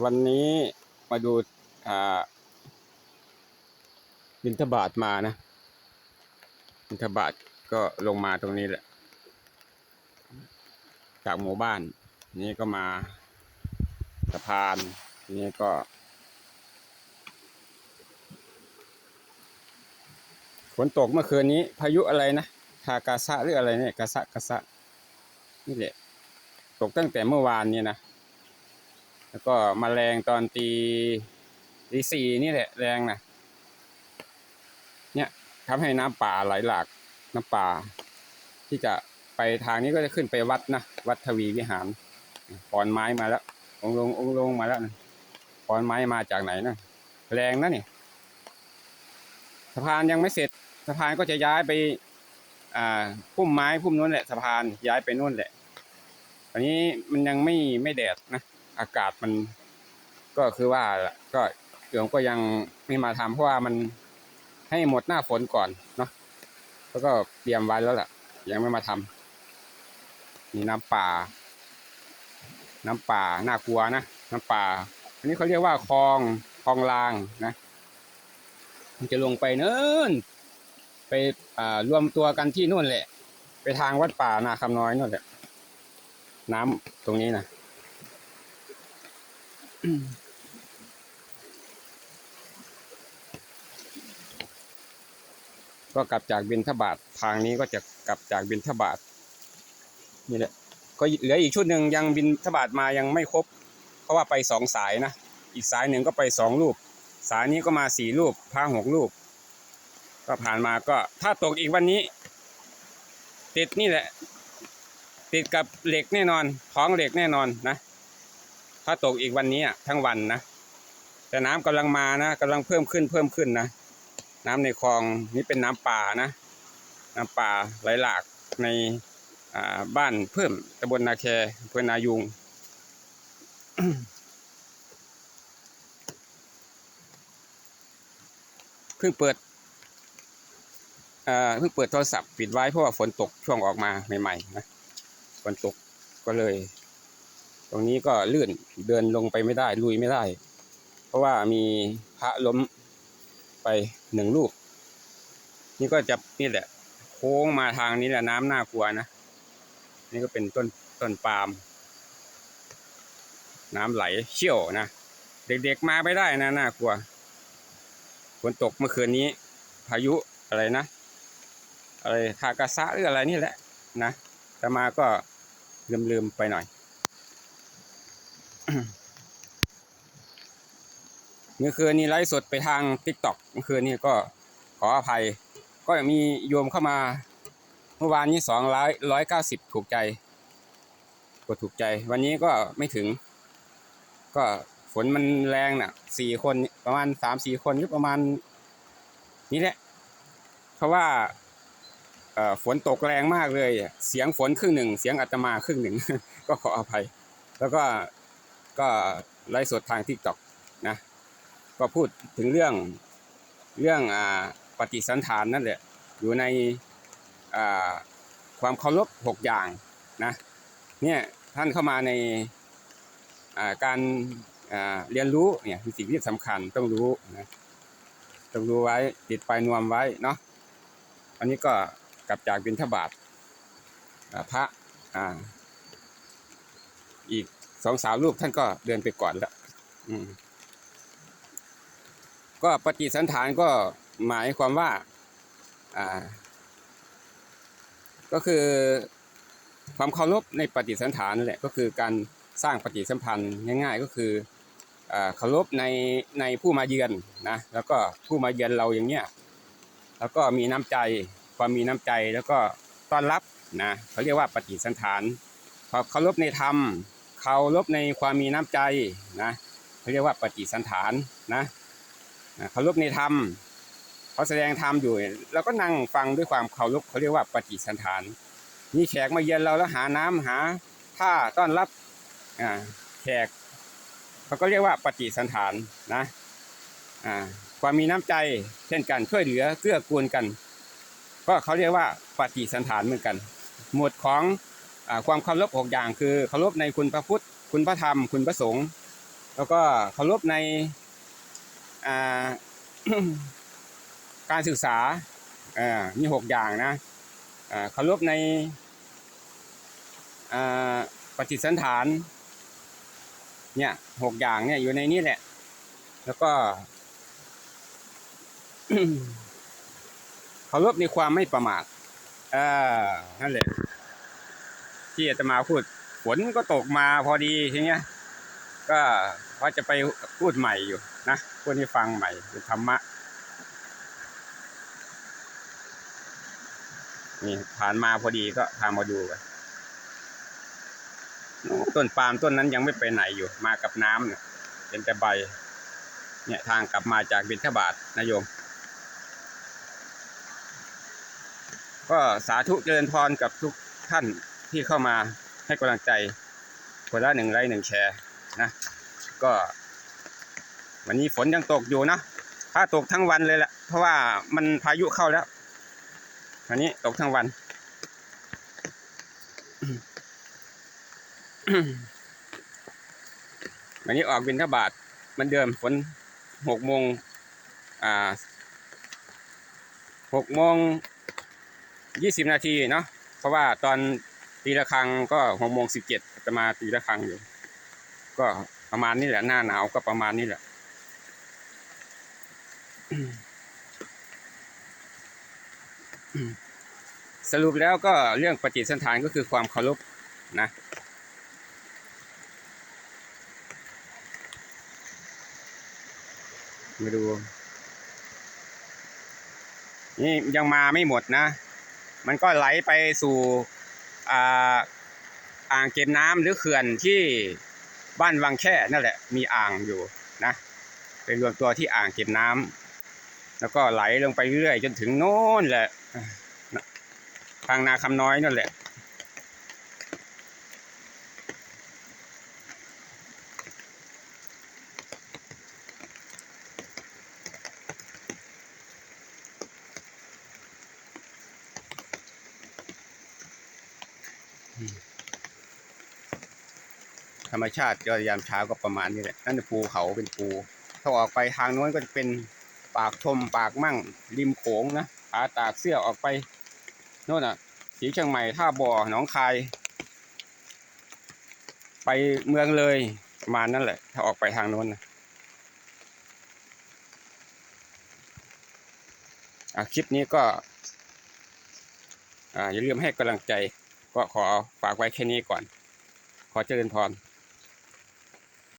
วันนี้มาดูอ่าบินทบาทมานะบินทบาทก็ลงมาตรงนี้แหละ จากหมู่บ้าน นี่ก็มาสะพาน นี่ก็ ฝนตกเมื่อคืนนี้ พายุอะไรนะทากาซะหรืออะไรเนี่ยกาซะกาซะนี่แหละ ตกตั้งแต่เมื่อวานนี่นะ แล้วก็มาแรงตอนตีตีสี่นี่แหละแรงนะเนี่ยทำให้น้ำป่าไหลหลากน้ำป่า ที่จะไปทางนี้ก็จะขึ้นไปวัดนะวัดทวีวิหารขอนไม้มาแล้วองลงองลงมาแล้วนะขอนไม้มาจากไหนนะแรงนะนี่สะพานยังไม่เสร็จสะพานก็จะย้ายไปอ่าพุ่มไม้พุ่มนู้นแหละสะพานย้ายไปนู่นแหละอันนี้มันยังไม่ไม่แดดนะ อากาศมัน ก็คือว่าก็เดี๋ยวก็ยังไม่มาทำเพราะว่ามันให้หมดหน้าฝนก่อนเนาะแล้วก็เตรียมไว้แล้วแหละยังไม่มาทำนี่น้ำป่า น้ำป่าน่ากลัวนะน้ำป่า อันนี้เขาเรียกว่าคลองคลองลางนะมันจะลงไปเนินไปอ่ารวมตัวกันที่นู่นแหละ ไปทางวัดป่านาคำน้อยนู่นแหละน้ำตรงนี้นะ ก็กลับจากบินทบาททางนี้ก็จะกลับจากบินทบาทนี่แหละ ก็เหลืออีกชุดหนึ่งยังบินทบาทมายังไม่ครบ เพราะว่าไปสองสายนะ อีกสายหนึ่งก็ไปสองลูกสายนี้ก็มาสี่ลูกพาหกลูกก็ผ่านมาก็ถ้าตกอีกวันนี้ ติดนี่แหละ ติดกับเหล็กแน่นอนท้องเหล็กแน่นอนนะ ถ้าตกอีกวันนี้อะทั้งวันนะ แต่น้ำกำลังมานะกำลังเพิ่มขึ้นเพิ่มขึ้นนะ น้ำในคลองนี่เป็นน้ำป่านะ น้ำป่าไหลหลากในบ้านเพิ่มตำบลนาแคอำเภอนายุงเพิ่งเปิดเพิ่งเปิดโทรศัพท์ปิดไว้เพราะว่าฝนตกช่วงออกมาใหม่ๆนะฝนตกก็เลย ตรงนี้ก็ลื่นเดินลงไปไม่ได้ลุยไม่ได้ เพราะว่ามีพระล้มไปหนึ่งลูก นี่ก็จะนี่แหละ โค้งมาทางนี้แหละน้ำน่ากลัวนะนี่ก็เป็นต้นต้นปาล์มน้ำไหลเชี่ยวนะเด็กๆมาไม่ได้นะน่ากลัวฝนตกเมื่อคืนนี้ พายุอะไรนะ อะไรทากาซะหรืออะไรนี่แหละนะแต่มาก็ลืมๆไปหน่อย เมื่อคืนนี้ไลฟ์สดไปทางทิกต็อกเมื่อคืนนี้ก็ขออภัย ก็มีโยมเข้ามา เมื่อวานนี้สองร้อยร้อยเก้าสิบถูกใจกดถูกใจ วันนี้ก็ไม่ถึง ก็ฝนมันแรงน่ะสี่คนประมาณสามสี่คนก็ประมาณนี้แหละเพราะว่าฝนตกแรงมากเลย เสียงฝนครึ่งหนึ่ง เสียงอาตมาครึ่งหนึ่ง ก็ขออภัย แล้วก็ ก็ไลฟ์สดทางทิกตอกนะก็พูดถึงเรื่องเรื่องอปฏิสันฐานนั่นแหละอยู่ในความเคารพหกอย่างนะเนี่ยท่านเข้ามาในาการาเรียนรู้เนี่ยคือสิ่งที่สำคัญต้องรู้นะต้องรู้ไว้ติดไปนวมไว้เนาะอันนี้ก็กลับจากบิณฑบาตอ่าพระออีก สองสาวรูปท่านก็เดินไปก่อนแล้วก็ปฏิสันฐานก็หมายความว่า อ่า ก็คือความเคารพในปฏิสันฐานนั่แหละก็คือการสร้างปฏิสัมพันธ์ง่าย ๆ ก็คือเคารพในในผู้มาเยือนนะแล้วก็ผู้มาเยือนเราอย่างเงี้ยแล้วก็มีน้ำใจความมีน้ำใจแล้วก็ต้อนรับนะเขาเรียกว่าปฏิสันฐานความเคารพในธรรม เคารพในความมีน้ำใจนะเขาเรียกว่าปฏิสันฐานนะเคารพในธรรมเขาแสดงธรรมอยู่เราก็นั่งฟังด้วยความเคารพเขาเรียกว่าปฏิสันฐานมีแขกมาเยือนเราแล้วหาน้ำหาท่าต้อนรับแขกเขาก็เรียกว่าปฏิสันฐานนะความมีน้ำใจเช่นกันช่วยเหลือเกื้อกูลกัน ก็เขาเรียกว่าปฏิสันฐานเหมือนกัน หมวดของ ความเคารพหกอย่างคือเคารพในคุณพระพุทธ คุณพระธรรม คุณพระสงฆ์แล้วก็เคารพในาการศึกษาามีหกอย่างนะเคารพในปฏิสันฐานเนี่ยหกอย่างเนี่ยอยู่ในนี้แหละ แล้วก็เคารพในความไม่ประมาทอ่านั่นแหละ ที่อาตมาพูดฝนก็ตกมาพอดีทีเนี้ย ก็ว่าจะไปพูดใหม่อยู่นะพูดให้ฟังใหม่เป็นธรรมะนี่ผ่านมาพอดีก็พามาดูกันต้นปาล์มต้นนั้นยังไม่ไปไหนอยู่ มากับน้ำเนี่ยเป็นแต่ใบ เนี่ยทางกลับมาจากบิณฑบาตนะโยม ก็สาธุเจริญพรกับทุกท่าน ที่เข้ามาให้กำลังใจคนละหนึ่งไลค์หนึ่งแชร์นะ ก็ วันนี้ฝนยังตกอยู่นะถ้าตกทั้งวันเลยแหละเพราะว่ามันพายุเข้าแล้ว วันนี้ตกทั้งวันวันนี้ออกบินทบาทมันเดิมฝนหกโมงอ่าหกโมงยี่สิบนาทีเนาะเพราะว่าตอน ตีละครังก็หกโมงสิบเจ็ดจะมาตีละครังอยู่ ก็ประมาณนี้แหละหน้าหนาวก็ประมาณนี้แหละสรุปแล้วก็เรื่องปฏิสันฐานก็คือความเคารพนะ มาดู นี่ยังมาไม่หมดนะ มันก็ไหลไปสู่ อ่างเก็บน้ำหรือเขื่อนที่บ้านวังแค่นั่นแหละ มีอ่างอยู่นะเป็นรวมตัวที่อ่างเก็บน้ำแล้วก็ไหลลงไปเรื่อยจนถึงโน้นแหละทางนาคำน้อยนั่นแหละ ธรรมชาติก็ยามเช้าก็ประมาณนี้แหละนั่นภูเขาเป็นภูถ้าออกไปทางโน้นก็จะเป็นปากชมปากมั่ง ริมโขงนะผาตากเสื้อออกไปโน่นอะสีเชียงใหม่ท่าบ่อหนองคาย ไปเมืองเลยประมาณนั้นแหละ ถ้าออกไปทางโน้นนะคลิปนี้ก็ออย่าลืมให้กำลังใจ ก็ขอฝากไว้แค่นี้ก่อน ขอเจริญพร